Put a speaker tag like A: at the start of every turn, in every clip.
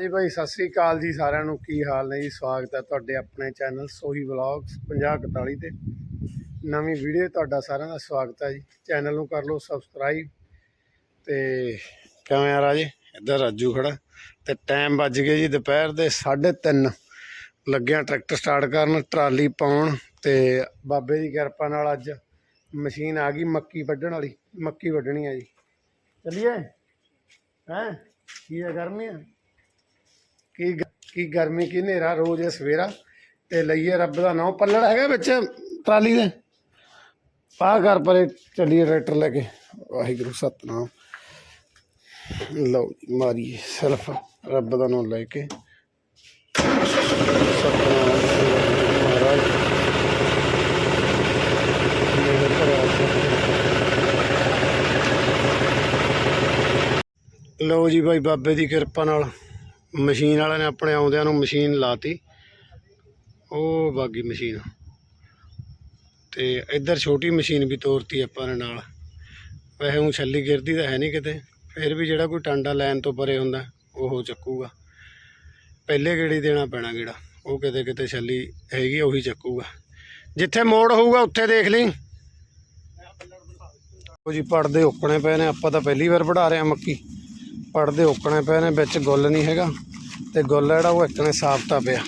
A: ਜੀ ਭਾਈ, ਸਤਿ ਸ੍ਰੀ ਅਕਾਲ ਜੀ ਸਾਰਿਆਂ ਨੂੰ। ਕੀ ਹਾਲ ਨੇ ਜੀ? ਸਵਾਗਤ ਹੈ ਤੁਹਾਡੇ ਆਪਣੇ ਚੈਨਲ ਸੋਹੀ ਵਲੌਗਸ 5041 ਤੇ। ਨਵੀਂ ਵੀਡੀਓ ਤੁਹਾਡਾ ਸਾਰਿਆਂ ਦਾ ਸਵਾਗਤ ਹੈ ਜੀ। ਚੈਨਲ ਨੂੰ ਕਰ ਲਓ ਸਬਸਕ੍ਰਾਈਬ। ਤੇ ਕਿਵੇਂ ਆ ਰਾਜੇ? ਇੱਧਰ ਰਾਜੂ ਖੜਾ। ਤੇ ਟਾਈਮ ਵੱਜ ਗਏ ਜੀ ਦੁਪਹਿਰ ਦੇ 3:30 ਲੱਗਿਆ ਟਰੈਕਟਰ ਸਟਾਰਟ ਕਰਨ, ਟਰਾਲੀ ਪਾਉਣ। ਤੇ ਬਾਬੇ ਦੀ ਕਿਰਪਾ ਨਾਲ ਅੱਜ ਮਸ਼ੀਨ ਆ ਗਈ ਮੱਕੀ ਵੱਢਣ ਵਾਲੀ। ਮੱਕੀ ਵੱਢਣੀ ਆ ਜੀ। ਚੱਲੀਏ? ਹੈਂ? ਕੀ ਹੈ ਗਰਮੀ ਆ? ਕੀ ਗ- ਕੀ ਗਰਮੀ ਕੀ ਹਨੇਰਾ ਰੋਜ਼ ਇਹ ਸਵੇਰਾ। ਤੇ ਲਈਏ ਰੱਬ ਦਾ ਨਾਮ। ਪੱਲੜ ਹੈਗਾ ਵਿੱਚ ਟਰਾਲੀ ਦੇ। ਪਾ ਘਰ ਪਰੇ ਚੱਲੀਏ ਟਰੈਕਟਰ ਲੈ ਕੇ। ਵਾਹਿਗੁਰੂ ਸਤਨਾਮ। ਲਓ ਜੀ, ਮਾਰੀਏ ਸਲਫ। ਰੱਬ ਦਾ ਨਾਮ ਲੈ ਕੇ। ਸਤਨਾਮ ਸ੍ਰੀ ਵਾਹਿਗੁਰੂ ਮਹਾਰਾਜ। ਮੇਰੇ ਭਰਾ ਸਤਿ- ਲਓ ਜੀ ਭਾਈ ਬਾਬੇ ਦੀ ਕਿਰਪਾ ਨਾਲ। ਮਸ਼ੀਨ ਵਾਲਿਆਂ ਨੇ ਆਪਣੇ ਆਉਂਦਿਆਂ ਨੂੰ ਮਸ਼ੀਨ ਲਾਤੀ। ਉਹ ਬਾਗੀ ਮਸ਼ੀਨ। ਤੇ ਇੱਧਰ ਛੋਟੀ ਮਸ਼ੀਨ ਵੀ ਤੋਰਤੀ ਆਪਾਂ ਨੇ ਨਾਲ। ਵੈਸੇ ਉਹ ਛੱਲੀ ਗਿਰਦੀ ਤਾਂ ਹੈ ਨਹੀਂ ਕਿਤੇ। ਫਿਰ ਵੀ ਜਿਹੜਾ ਕੋਈ ਟਾਂਡਾ ਲੈਣ ਤੋਂ ਪਰੇ ਹੁੰਦਾ, ਉਹ ਚੱਕੂਗਾ। ਪਹਿਲੇ ਗੇੜੀ ਦੇਣਾ ਪੈਣਾ ਗੇੜਾ। ਉਹ ਕਿਤੇ ਕਿਤੇ ਛੱਲੀ ਹੈਗੀ, ਉਹੀ ਚੱਕੂਗਾ। ਜਿੱਥੇ ਮੋੜ ਹੋਊਗਾ, ਉੱਥੇ ਦੇਖ ਲਈ। ਉਹ ਜੀ ਪੜਦੇ ਉੱਕਣੇ ਪਏ ਨੇ। ਆਪਾਂ ਤਾਂ ਪਹਿਲੀ ਵਾਰ ਵੜਾ ਰਹੇ ਹਾਂ ਮੱਕੀ। ਪੜਦੇ ਉੱਕਣੇ ਪਏ ਨੇ, ਵਿੱਚ ਗੁੱਲ ਨਹੀਂ ਹੈਗਾ। ਤੇ ਗੁੱਲ ਜਿਹੜਾ ਉਹ ਇੱਕ ਨੇ ਸਾਫਤਾ ਪਿਆ।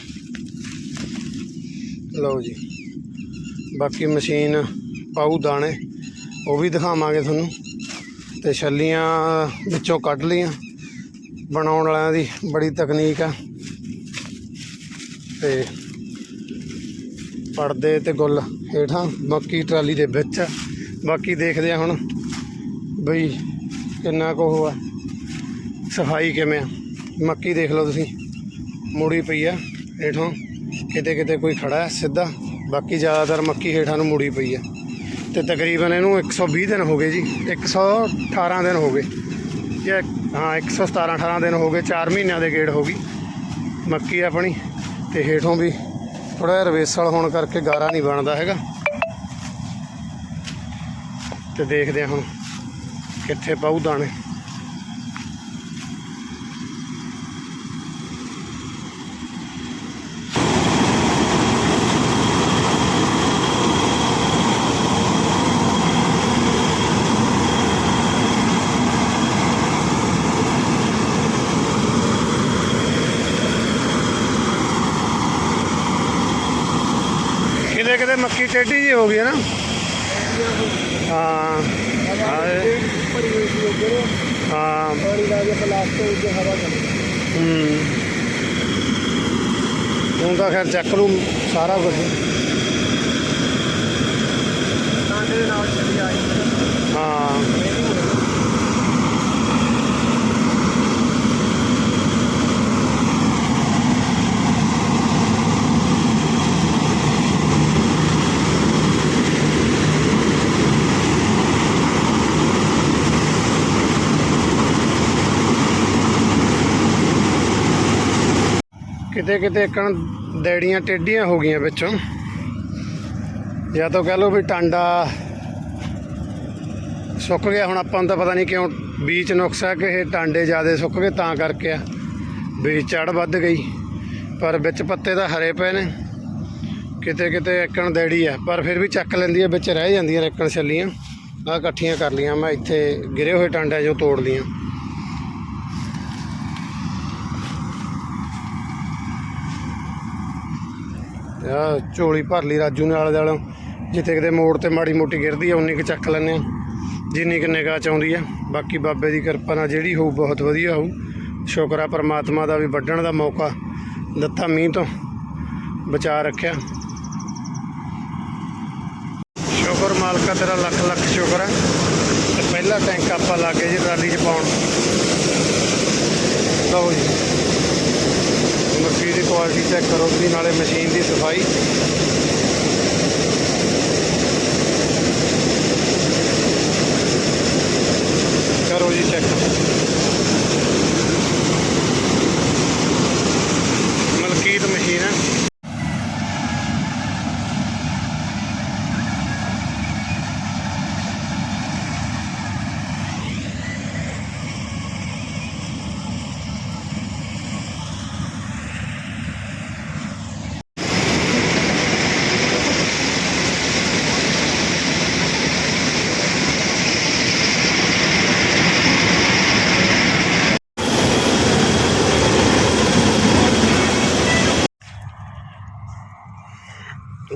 A: ਲਓ ਜੀ। ਬਾਕੀ ਮਸ਼ੀਨ ਪਾਉ ਦਾਣੇ, ਉਹ ਵੀ ਦਿਖਾਵਾਂਗੇ ਤੁਹਾਨੂੰ। ਤੇ ਛੱਲੀਆਂ ਵਿੱਚੋਂ ਕੱਢ ਲਈਆਂ। ਬਣਾਉਣ ਵਾਲਿਆਂ ਦੀ ਬੜੀ ਤਕਨੀਕ ਆ। ਤੇ ਪਰਦੇ ਤੇ ਗੁੱਲ ਹੇਠਾਂ, ਬਾਕੀ ਟਰਾਲੀ ਦੇ ਵਿੱਚ ਬਾਕੀ ਦੇਖਦੇ ਆ ਹੁਣ ਬਈ ਕਿੰਨਾ ਕੁ ਉਹ ਆ। ਸਫ਼ਾਈ ਕਿਵੇਂ ਆ। ਮੱਕੀ ਦੇਖ ਲਓ ਤੁਸੀਂ। ਮੁੜੀ ਪਈ ਆ ਹੇਠੋਂ। ਕਿਤੇ ਕਿਤੇ ਕੋਈ ਖੜਾ ਹੈ ਸਿੱਧਾ। ਬਾਕੀ ਜ਼ਿਆਦਾਤਰ ਮੱਕੀ ਹੇਠਾਂ ਨੂੰ ਮੁੜੀ ਪਈ ਆ। ਤੇ ਤਕਰੀਬਨ ਇਹਨੂੰ 120 ਦਿਨ ਹੋ ਗਏ ਜੀ। 118 ਦਿਨ ਹੋ ਗਏ। ਜਾਂ ਹਾਂ 117 18 ਦਿਨ ਹੋ ਗਏ। 4 ਮਹੀਨਿਆਂ ਦੇ ਗੇੜ ਹੋ ਗਈ ਮੱਕੀ ਆਪਣੀ। ਤੇ ਹੇਠੋਂ ਵੀ ਥੋੜਾ ਜਿਹਾ ਰਵੇਸਲ ਹੋਣ ਕਰਕੇ ਗਾਰਾ ਨਹੀਂ ਬਣਦਾ ਹੈਗਾ। ਤੇ ਦੇਖਦੇ ਹਾਂ ਹੁਣ ਕਿੱਥੇ ਪਾਉ ਦਾਣੇ ਕਿਤੇ ਕਿਤੇ ਮੱਕੀ ਟੇਢੀ ਜੀ ਹੋ ਗਈ ਹੈ ਨਾ। ਹਾਂ ਹਾਂ।
B: ਪਾਣੀ ਲਾ ਕੇ ਪਲਾਸਟਿਕ ਵਿੱਚ ਹਵਾ
A: ਹੂੰ। ਹੁਣ ਤਾਂ ਖੈਰ ਚੱਕ ਲੂ ਸਾਰਾ ਕੁਝ ਹਾਂ। ਕਿਤੇ ਕਿਤੇ ਇੱਕਣ ਡੈੜੀਆਂ ਟੇਡੀਆਂ ਹੋ ਗਈਆਂ ਵਿੱਚੋਂ। ਜਾਂ ਤਾਂ ਕਹ ਲਓ ਵੀ ਟਾਂਡਾ ਸੁੱਕ ਗਿਆ, ਹੁਣ ਆਪਾਂ ਨੂੰ ਤਾਂ ਪਤਾ ਨਹੀਂ ਕਿਉਂ ਬੀਜ ਨੁਕਸ ਹੈ ਕਿ ਇਹ ਟਾਂਡੇ ਜ਼ਿਆਦਾ ਸੁੱਕ ਗਏ, ਤਾਂ ਕਰਕੇ ਆ। ਬੀਜ ਚੜ ਵੱਧ ਗਈ, ਪਰ ਵਿੱਚ ਪੱਤੇ ਤਾਂ ਹਰੇ ਪਏ ਨੇ। ਕਿਤੇ ਕਿਤੇ ਇੱਕਣ ਦੇੜੀ ਆ, ਪਰ ਫਿਰ ਵੀ ਚੱਕ ਲੈਂਦੀ ਹੈ ਵਿੱਚ ਰਹਿ ਜਾਂਦੀਆਂ ਨੇ ਇੱਕਣ ਛੱਲੀਆਂ। ਆ ਇਕੱਠੀਆਂ ਕਰ ਲੀਆਂ ਮੈਂ ਇੱਥੇ ਗਿਰੇ ਹੋਏ ਟਾਂਡੇ ਜੋ ਤੋੜ ਲੀਆਂ। ਆ, ਝੋਲੀ ਭਰ ਲਈ ਰਾਜੂ ਨੇ ਆਲੇ ਦੁਆਲੇ। ਜਿੱਥੇ ਕਿਤੇ ਮੋੜ ਤੇ ਮਾੜੀ ਮੋਟੀ ਗਿਰਦੀ ਆ, ਉਨੀ ਕੁ ਚੱਕ ਲੈਂਦੇ ਆ। ਜਿੰਨੀ ਕੁ ਨਿਗਾਹ ਚ ਆਉਂਦੀ ਆ। ਬਾਕੀ ਬਾਬੇ ਦੀ ਕਿਰਪਾ ਨਾਲ ਜਿਹੜੀ ਹੋਊ, ਬਹੁਤ ਵਧੀਆ ਹੋਊ। ਸ਼ੁਕਰ ਆ ਪਰਮਾਤਮਾ ਦਾ ਵੀ ਵੱਢਣ ਦਾ ਮੌਕਾ ਦਿੱਤਾ ਮੀਂਹ ਤੋਂ। ਬਚਾ ਰੱਖਿਆ। ਸ਼ੁਕਰ ਮਾਲਕਾ, ਤੇਰਾ ਲੱਖ ਲੱਖ ਸ਼ੁਕਰ ਹੈ ਤੇ ਪਹਿਲਾ ਟੈਂਕ ਆਪਾਂ ਲਾ ਕੇ ਜੀ, ਟਰਾਲੀ 'ਚ ਪਾਉਣ। ਲਓ ਜੀ। ਮੱਕੀ ਦੀ ਕੁਆਲਿਟੀ ਚੈੱਕ ਕਰੋ ਤੁਸੀਂ ਨਾਲੇ ਮਸ਼ੀਨ ਦੀ ਸਫ਼ਾਈ। ਕਰੋ ਜੀ ਚੈੱਕ ਮਲਕੀਤ ਮਸ਼ੀਨ ਹੈ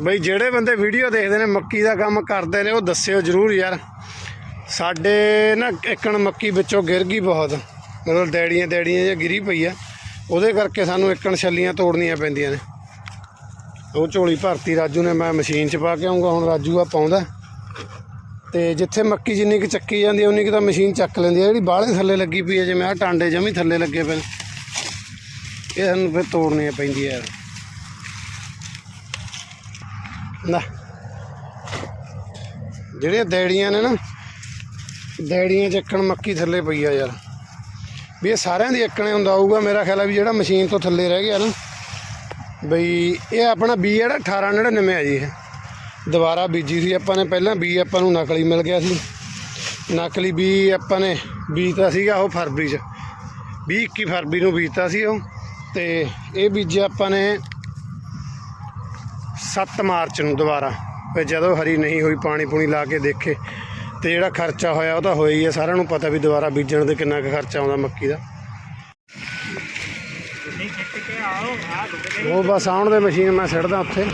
A: ਬਈ ਜਿਹੜੇ ਬੰਦੇ ਵੀਡੀਓ ਦੇਖਦੇ ਨੇ, ਮੱਕੀ ਦਾ ਕੰਮ ਕਰਦੇ ਨੇ, ਉਹ ਦੱਸਿਓ ਜਰੂਰ ਯਾਰ। ਸਾਡੇ ਨਾ ਇੱਕਣ ਮੱਕੀ ਵਿੱਚੋਂ ਗਿਰ ਗਈ ਬਹੁਤ। ਮਤਲਬ ਡੈੜੀਆਂ ਡੈੜੀਆਂ ਜਿਹਾ ਗਿਰੀ ਪਈ ਆ। ਉਹਦੇ ਕਰਕੇ ਸਾਨੂੰ ਇੱਕਣ ਛੱਲੀਆਂ ਤੋੜਨੀਆਂ ਪੈਂਦੀਆਂ ਨੇ। ਉਹ ਝੋਲੀ ਭਰਤੀ, ਰਾਜੂ ਨੇ ਮੈਂ ਮਸ਼ੀਨ 'ਚ ਪਾ ਕੇ ਆਉਂਗਾ ਹੁਣ ਰਾਜੂ ਆ ਪਾਉਂਦਾ। ਤੇ ਜਿੱਥੇ ਮੱਕੀ ਜਿੰਨੀ ਕੁ ਚੱਕੀ ਜਾਂਦੀ ਉਨੀ ਕੁ ਤਾਂ ਮਸ਼ੀਨ ਚੱਕ ਲੈਂਦੀ ਹੈ ਜਿਹੜੀ ਬਾਹਲੇ ਥੱਲੇ ਲੱਗੀ ਪਈ ਹੈ ਜਿਵੇਂ ਆ ਟਾਂਡੇ ਜਮੀ ਥੱਲੇ ਲੱਗੇ ਪਏ ਨੇ। ਇਹ ਸਾਨੂੰ ਫਿਰ ਤੋੜਨੀਆਂ ਪੈਂਦੀਆਂ ਯਾਰ। ਨਾ ਜਿਹੜੀਆਂ ਡੈੜੀਆਂ ਨੇ ਨਾ ਡੈੜੀਆਂ ਚੱਕਣ ਮੱਕੀ ਥੱਲੇ ਪਈ ਆ ਯਾਰ। ਵੀ ਇਹ ਸਾਰਿਆਂ ਦੀ ਇੱਕਣੇ ਹੁੰਦਾ ਹੋਊਗਾ, ਮੇਰਾ ਖਿਆਲ ਆ ਵੀ ਜਿਹੜਾ ਮਸ਼ੀਨ ਤੋਂ ਥੱਲੇ ਰਹਿ ਗਿਆ ਨਾ, ਬਈ ਇਹ ਆਪਣਾ ਬੀ ਜਿਹੜਾ 1899 ਆ ਜੀ ਇਹ। ਦੁਬਾਰਾ ਬੀਜੀ ਸੀ ਆਪਾਂ ਨੇ, ਪਹਿਲਾਂ ਬੀ ਆਪਾਂ ਨੂੰ ਨਕਲੀ ਮਿਲ ਗਿਆ ਸੀ। ਨਕਲੀ ਬੀ ਆਪਾਂ ਨੇ ਬੀਜਤਾ ਸੀਗਾ ਉਹ ਫਰਵਰੀ 'ਚ। 20 21 ਫਰਵਰੀ ਨੂੰ ਬੀਜਤਾ ਸੀ ਉਹ, ਤੇ ਇਹ ਬੀਜਿਆ ਆਪਾਂ ਨੇ 7 ਮਾਰਚ ਨੂੰ ਦੁਬਾਰਾ। ਫਿਰ ਜਦੋਂ ਹਰੀ ਨਹੀਂ ਹੋਈ, ਪਾਣੀ ਪੂਣੀ ਲਾ ਕੇ ਦੇਖੇ, ਤੇ ਜਿਹੜਾ ਖਰਚਾ ਹੋਇਆ ਉਹ ਤਾਂ ਹੋਇਆ ਹੀ ਹੈ ਸਾਰਿਆਂ ਨੂੰ ਪਤਾ ਵੀ ਦੁਬਾਰਾ ਬੀਜਣ ਤੇ ਕਿੰਨਾ ਕੁ ਖਰਚਾ ਆਉਂਦਾ ਮੱਕੀ ਦਾ। ਉਹ ਬਸ ਆਉਣ ਦੇ ਮਸ਼ੀਨ ਮੈਂ ਸਿੱਟਦਾ ਉੱਥੇ।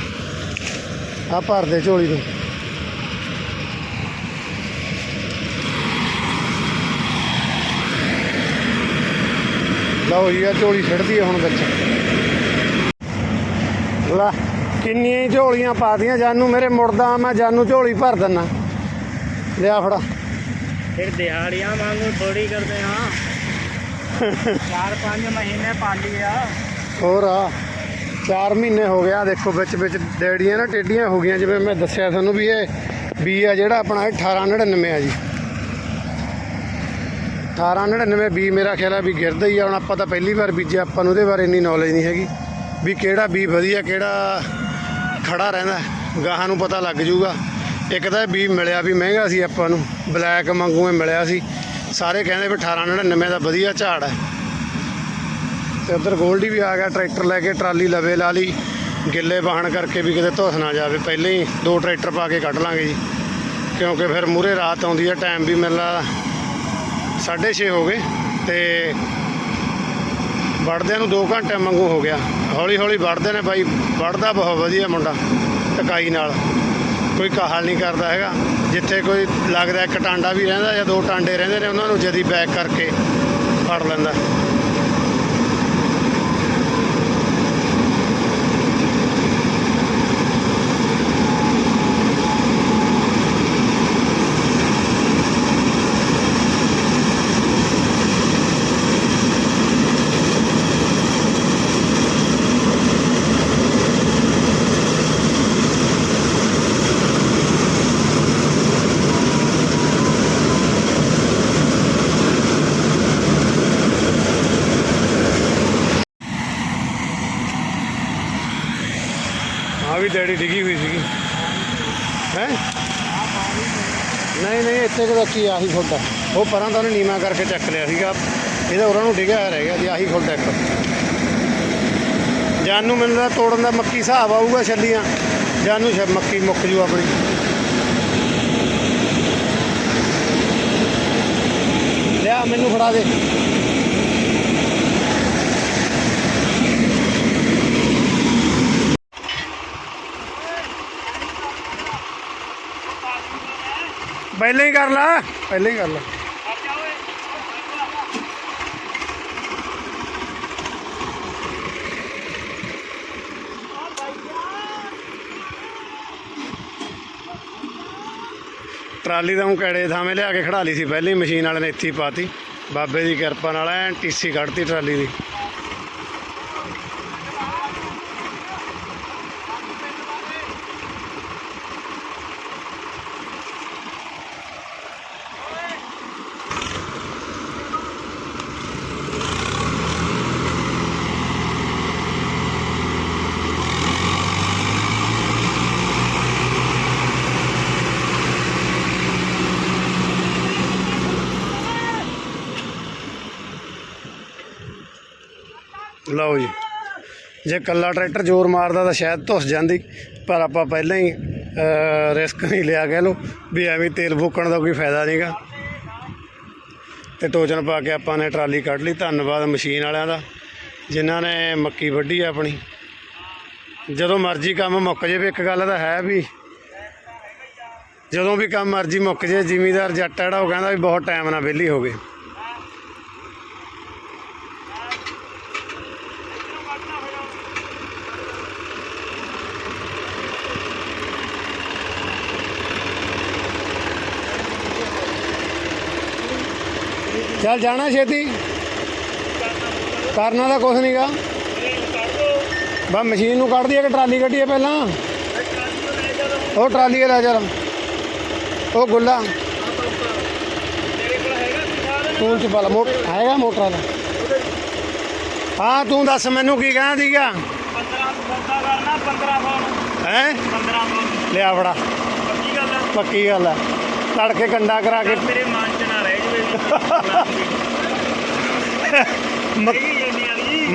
A: ਆ ਭਰ ਦੇ ਝੋਲੀ ਤੋਂ। ਲਓ ਜੀ ਆ ਝੋਲੀ ਸਿੱਟਦੀ ਹੈ ਹੁਣ ਵਿੱਚ। ਲਾ। ਕਿੰਨੀਆਂ ਹੀ ਝੋਲੀਆਂ ਪਾਦੀਆਂ ਜਾਨੂੰ ਮੇਰੇ ਮੁੜਦਾ ਮੈਂ ਜਾਨੂੰ ਝੋਲੀ ਭਰ ਦਿੰਨਾ। ਲਿਆ ਫੜਾ।
B: ਫਿਰ ਦਿਹਾੜੀਆਂ ਵਾਂਗੂ ਥੋੜੀ ਕਰਦੇ ਹਾਂ। ਚਾਰ ਪੰਜ ਮਹੀਨੇ ਪਾਲੀ ਆ।
A: ਹੋਰ ਆ 4 ਮਹੀਨੇ ਹੋ ਗਿਆ ਦੇਖੋ ਵਿੱਚ ਵਿੱਚ ਡੈਡੀਆਂ ਨਾ ਟੇਡੀਆਂ ਹੋ ਗਈਆਂ ਜਿਵੇਂ ਮੈਂ ਦੱਸਿਆ ਤੁਹਾਨੂੰ ਵੀ ਇਹ ਬੀ ਆ ਜਿਹੜਾ ਆਪਣਾ ਇਹ 1899 ਆ ਜੀ। 1899 ਬੀ ਮੇਰਾ ਖਿਆਲ ਆ ਵੀ ਗਿਰਦਾ ਹੀ ਆ ਹੁਣ ਆਪਾਂ ਤਾਂ ਪਹਿਲੀ ਵਾਰ ਬੀਜਿਆ ਆਪਾਂ ਨੂੰ ਉਹਦੇ ਬਾਰੇ ਇੰਨੀ ਨੌਲੇਜ ਨਹੀਂ ਹੈਗੀ ਵੀ ਕਿਹੜਾ ਬੀ ਵਧੀਆ ਕਿਹੜਾ ਖੜਾ ਰਹਿੰਦਾ, ਗਾਹਾਂ ਨੂੰ ਪਤਾ ਲੱਗ ਜੂਗਾ ਇੱਕ ਤਾਂ ਇਹ ਬੀ ਮਿਲਿਆ ਵੀ ਮਹਿੰਗਾ ਸੀ ਆਪਾਂ ਨੂੰ, ਬਲੈਕ ਵਾਂਗੂ ਮਿਲਿਆ ਸੀ। ਸਾਰੇ ਕਹਿੰਦੇ ਵੀ 1899 ਦਾ ਵਧੀਆ ਝਾੜ ਹੈ। ਤੇ ਉਧਰ ਗੋਲਡੀ ਵੀ ਆ ਗਿਆ, ਟਰੈਕਟਰ ਲੈ ਕੇ ਟਰਾਲੀ ਲਵੇ ਲਾ ਲਈ। ਗਿੱਲੇ ਵਾਹਣ ਕਰਕੇ ਵੀ ਕਿਤੇ ਧੁੱਸ ਨਾ ਜਾਵੇ, ਪਹਿਲਾਂ ਹੀ ਦੋ ਟਰੈਕਟਰ ਪਾ ਕੇ ਕੱਢ ਲਾਂਗੇ ਜੀ। ਕਿਉਂਕਿ ਫਿਰ ਮੂਰੇ ਰਾਤ ਆਉਂਦੀ ਹੈ ਟਾਈਮ ਵੀ ਮਿਲਣਾ 6:30 ਹੋ ਗਏ। ਤੇ ਵੜਦਿਆਂ ਨੂੰ 2 ਘੰਟੇ ਵਾਂਗੂ ਹੋ ਗਿਆ। ਹੌਲੀ ਹੌਲੀ ਵੜਦੇ ਨੇ ਬਾਈ, ਵੜਦਾ ਬਹੁਤ ਵਧੀਆ ਮੁੰਡਾ, ਟਕਾਈ ਨਾਲ। ਕੋਈ ਕਾਹਲ ਨਹੀਂ ਕਰਦਾ ਹੈਗਾ। ਜਿੱਥੇ ਕੋਈ ਲੱਗਦਾ ਇੱਕ ਟਾਂਡਾ ਵੀ ਰਹਿੰਦਾ ਜਾਂ ਦੋ ਟਾਂਡੇ ਰਹਿੰਦੇ ਨੇ, ਉਹਨਾਂ ਨੂੰ ਜਦੀ ਬੈਕ ਕਰਕੇ ਫੜ ਲੈਂਦਾ। ਵੀ ਡੈਡੀ ਡਿੱਗੀ ਹੋਈ ਸੀਗੀ। ਹੈ? ਨਹੀਂ ਨਹੀਂ, ਇੱਥੇ ਕਿਹਦਾ ਕੀ ਆਹੀ ਖੁੱਡਾ ਉਹ ਪਰਾਂ ਤਾਂ ਉਹਨੇ ਨੀਵਾ ਕਰਕੇ ਚੱਕ ਲਿਆ ਸੀਗਾ। ਇਹਦਾ ਉਹਨਾਂ ਨੂੰ ਡਿੱਗਿਆ ਰਹਿ ਗਿਆ ਜੀ, ਆਹੀ ਖੁੱਡਾ ਇੱਕ। ਜਾਨੂੰ ਮੈਨੂੰ ਤਾਂ ਤੋੜਨ ਦਾ ਮੱਕੀ ਹਿਸਾਬ ਆਊਗਾ ਛੱਲੀਆਂ। ਜਾਨੂੰ ਛ ਮੱਕੀ ਮੁੱਕ ਜੂ ਆਪਣੀ। ਲਿਆ, ਮੈਨੂੰ ਫੜਾ ਦੇ। ਪਹਿਲਾਂ ਹੀ ਕਰ ਲਾ। ਪਹਿਲਾਂ ਹੀ ਕਰ ਲਾ। ਟਰਾਲੀ ਤਾਂ ਉਹ ਕੜੇ ਥਾਵੇਂ ਲਿਆ ਕੇ ਖੜਾ ਲਈ ਸੀ। ਪਹਿਲਾਂ ਮਸ਼ੀਨ ਵਾਲੇ ਨੇ ਇੱਥੇ ਪਾਤੀ। ਬਾਬੇ ਦੀ ਕਿਰਪਾ ਨਾਲ ਐਨ ਟੀਸੀ ਕੱਢਤੀ ਟਰਾਲੀ ਦੀ। ਲਓ ਜੀ। ਜੇ ਕੱਲਾ ਟਰੈਕਟਰ ਜ਼ੋਰ ਮਾਰਦਾ ਤਾਂ ਸ਼ਾਇਦ ਧੁੱਸ ਜਾਂਦੀ, ਪਰ ਆਪਾਂ ਪਹਿਲਾਂ ਹੀ ਰਿਸਕ ਨਹੀਂ ਲਿਆ ਕਹਿ ਲਓ ਵੀ ਐਵੇਂ ਤੇਲ ਫੂਕਣ ਦਾ ਕੋਈ ਫਾਇਦਾ ਨਹੀਂਗਾ ਤੇ ਟੋਚਨ ਪਾ ਕੇ ਆਪਾਂ ਨੇ ਟਰਾਲੀ ਕੱਢ ਲਈ। ਧੰਨਵਾਦ ਮਸ਼ੀਨ ਵਾਲਿਆਂ ਦਾ, ਜਿਨ੍ਹਾਂ ਨੇ ਮੱਕੀ ਵੱਢੀ ਆਪਣੀ। ਜਦੋਂ ਮਰਜ਼ੀ ਕੰਮ ਮੁੱਕ ਜੇ ਵੀ ਇੱਕ ਗੱਲ ਤਾਂ ਹੈ ਵੀ ਜਦੋਂ ਵੀ ਕੰਮ ਮਰਜ਼ੀ ਮੁੱਕ ਜੇ ਜ਼ਿਮੀਦਾਰ ਜੱਟ ਜਿਹੜਾ, ਉਹ ਕਹਿੰਦਾ ਵੀ ਬਹੁਤ ਟਾਈਮ ਨਾਲ ਵਿਹਲੀ ਹੋ ਗਏ। ਚੱਲ ਜਾਣਾ ਛੇਤੀ। ਕਰਨਾ ਤਾਂ ਕੁਛ ਨਹੀਂਗਾ ਬਸ ਮਸ਼ੀਨ ਨੂੰ ਕੱਢ ਦਈਏ ਕਿ ਟਰਾਲੀ ਕੱਢੀਏ ਪਹਿਲਾਂ? ਉਹ ਟਰਾਲੀ ਲੈ ਜਰਾ ਉਹ ਗੁੱਲਾ। ਤੂੰ ਚ ਪਾ ਮੋਟ ਹੈਗਾ ਮੋਟਰਾਂ ਦਾ। ਹਾਂ, ਤੂੰ ਦੱਸ ਮੈਨੂੰ ਕੀ ਕਹਿਣਾ ਸੀਗਾ?
B: 15 ਸੌਦਾ ਕਰਨਾ 15 ਫੋਨ
A: ਹੈ?
B: 15 ਫੋਨ
A: ਲਿਆ ਬੜਾ
B: ਕੀ ਗੱਲ ਆ।
A: ਪੱਕੀ ਗੱਲ ਹੈ ਤੜਕੇ ਕੰਡਾ ਕਰਾ ਕੇ
B: ਮੇਰੇ ਮਨ
A: ਮੱਕ-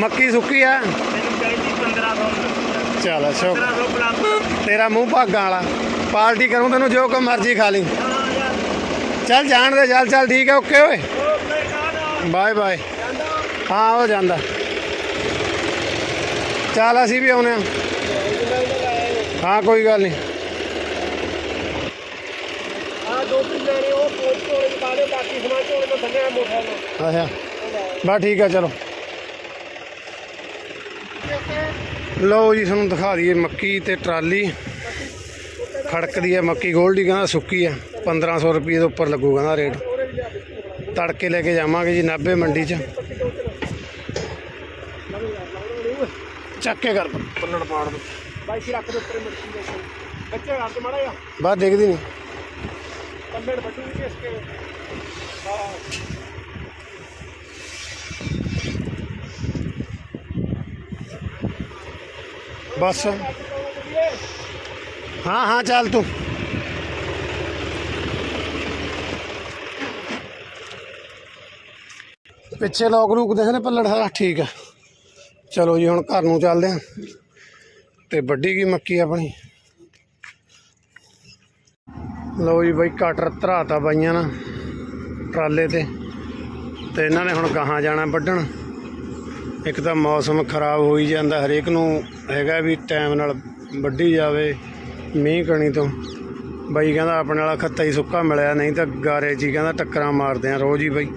B: ਵਾਲੀ
A: ਸੁੱਕੀ ਆ।
B: ਮੈਨੂੰ ਚਾਹੀਦੀ 15 ਫੋਨ
A: ਚੱਲ ਸ਼ੁਕ
B: 15 ਫੋਨ ਪਲਾਸ।
A: ਤੇਰਾ ਮੂੰਹ ਭਾਗਾਂ ਵਾਲਾ। ਪਾਰਟੀ ਕਰੂੰ ਤੈਨੂੰ ਜੋ ਕੋ ਮਰਜ਼ੀ ਖਾ ਲਈ। ਚੱਲ ਜਾਣ ਦੇ ਚੱਲ ਚੱਲ ਠੀਕ ਹੈ ਓਕੇ ਓਏ। Bye bye. ਹਾਂ ਉਹ ਜਾਂਦਾ। ਚੱਲ ਅਸੀਂ ਵੀ ਆਉਨੇ ਆ। ਹਾਂ ਕੋਈ ਗੱਲ ਨਹੀਂ
B: ਆ ਦੋ ਤਿੰਨ ਲੈਣੇ ਉਹ ਕੋਲ ਕੋਲੇ ਪਾ ਦੇ ਬਾਕੀ ਸਮਾਨ ਕੋਲੇ ਤੋਂ ਥੱਲੇ ਮੋਟਰ
A: ਅੱਛਾ। ਬਸ ਠੀਕ ਆ ਚਲੋ। ਲਓ ਜੀ ਤੁਹਾਨੂੰ ਦਿਖਾ ਦਈਏ ਮੱਕੀ ਤੇ ਟਰਾਲੀ। ਖੜਕਦੀ ਹੈ ਮੱਕੀ ਗੋਲਡੀ ਕਹਿੰਦਾ ਸੁੱਕੀ ਹੈ 1500 ਰੁਪਏ ਦੇ ਉੱਪਰ ਲੱਗੂ ਕਹਿੰਦਾ ਰੇਟ। ਤੜਕੇ ਲੈ ਕੇ ਜਾਵਾਂਗੇ ਜੀ ਨਾਭੇ ਮੰਡੀ 'ਚ। ਚੱਕ ਕੇ ਕਰ। ਪੱਲੜ ਪਾੜ ਦੋ।
B: ਬਾਈ ਸੀ ਰੱਖ ਦੇ ਉੱਪਰ ਮਿਰਚੀ ਦੇ ਬੱਚੇ ਰੱਖ ਮੜਾ ਜਾ
A: ਬਾਹਰ ਦੇਖਦੀ ਨਹੀਂ
B: ਇਸ ਕੇ ਹਾਂ
A: ਬਸ ਹਾਂ ਹਾਂ ਚੱਲ ਤੂੰ ਪਿੱਛੇ ਲੋਕ ਲੂਕ ਦੇਖਦੇ ਪੱਲੜ ਸਾਰਾ ਠੀਕ ਆ ਚਲੋ ਜੀ ਹੁਣ ਘਰ ਨੂੰ ਚੱਲਦੇ ਆਂ ਤੇ ਵੱਡੀ ਕੀ ਮੱਕੀ ਆਪਣੀ ਲਓ ਜੀ ਬਾਈ ਕਟਰ ਧਰਾਤਾ ਬਾਈਆਂ ਨਾ ਟਰਾਲੇ ਤੇ ਤੇ ਇਹਨਾਂ ਨੇ ਹੁਣ ਗਾਹਾਂ ਜਾਣਾ ਵੱਢਣ। ਇੱਕ ਤਾਂ ਮੌਸਮ ਖਰਾਬ ਹੋਈ ਜਾਂਦਾ ਹਰੇਕ ਨੂੰ ਹੈਗਾ ਵੀ ਟਾਈਮ ਨਾਲ ਵੱਢੀ ਜਾਵੇ ਮੀਂਹ ਕਣੀ ਤੋਂ। ਬਾਈ ਕਹਿੰਦਾ ਆਪਣੇ ਵਾਲਾ ਖੱਤਾ ਹੀ ਸੁੱਕਾ ਮਿਲਿਆ, ਨਹੀਂ ਤਾਂ ਗਾਰੇ ਜੀ ਕਹਿੰਦਾ ਟੱਕਰਾਂ ਮਾਰਦੇ ਆ ਰੋਜ਼ ਹੀ ਬਾਈ।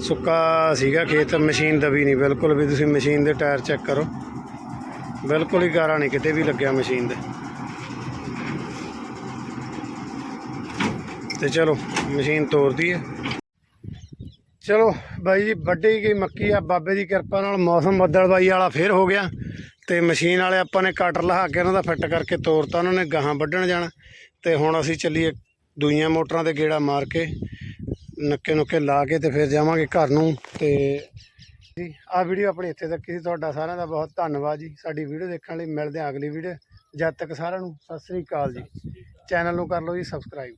A: ਸੁੱਕਾ ਸੀਗਾ ਖੇਤ, ਮਸ਼ੀਨ ਦਬੀ ਨਹੀਂ ਬਿਲਕੁਲ ਵੀ, ਤੁਸੀਂ ਮਸ਼ੀਨ ਦੇ ਟਾਇਰ ਚੈੱਕ ਕਰੋ। ਬਿਲਕੁਲ ਹੀ ਗਾਰਾ ਨਹੀਂ, ਕਿਤੇ ਵੀ ਲੱਗਿਆ ਮਸ਼ੀਨ ਦੇ। ਤੇ ਚਲੋ ਮਸ਼ੀਨ ਤੋਰਦੀ ਹੈ। ਚਲੋ ਬਾਈ ਜੀ ਵੱਡੀ ਗਈ ਮੱਕੀ ਆ। ਬਾਬੇ ਦੀ ਕਿਰਪਾ ਨਾਲ ਮੌਸਮ ਬੱਦਲਬਾਈ ਵਾਲਾ ਫੇਰ ਹੋ ਗਿਆ। ਤੇ ਮਸ਼ੀਨ ਵਾਲੇ ਆਪਾਂ ਨੇ ਕਟਰ ਲਹਾ ਕੇ ਉਹਨਾਂ ਦਾ ਫਿੱਟ ਕਰਕੇ ਤੋਰਤਾ ਉਹਨਾਂ ਨੇ ਗਾਹਾਂ ਵੱਢਣ ਜਾਣਾ। ਤੇ ਹੁਣ ਅਸੀਂ ਚੱਲੀਏ ਦੂਈਆਂ ਮੋਟਰਾਂ ਤੇ ਗੇੜਾ ਮਾਰ ਕੇ ਨੱਕੇ ਨੁੱਕੇ ਲਾ ਕੇ ਤੇ ਫਿਰ ਜਾਵਾਂਗੇ ਘਰ ਨੂੰ। ਤੇ ਜੀ ਆ ਵੀਡੀਓ ਆਪਣੀ ਇੱਥੇ ਤੱਕ ਸੀ ਤੁਹਾਡਾ ਸਾਰਿਆਂ ਦਾ ਬਹੁਤ ਧੰਨਵਾਦ ਜੀ। ਸਾਡੀ ਵੀਡੀਓ ਦੇਖਣ ਲਈ ਮਿਲਦੇ ਹਾਂ ਅਗਲੀ ਵੀਡੀਓ ਜਦ ਤੱਕ ਸਾਰਿਆਂ ਨੂੰ ਸਤਿ ਸ੍ਰੀ ਅਕਾਲ ਜੀ। ਚੈਨਲ ਨੂੰ ਕਰ ਲਓ ਜੀ ਸਬਸਕ੍ਰਾਈਬ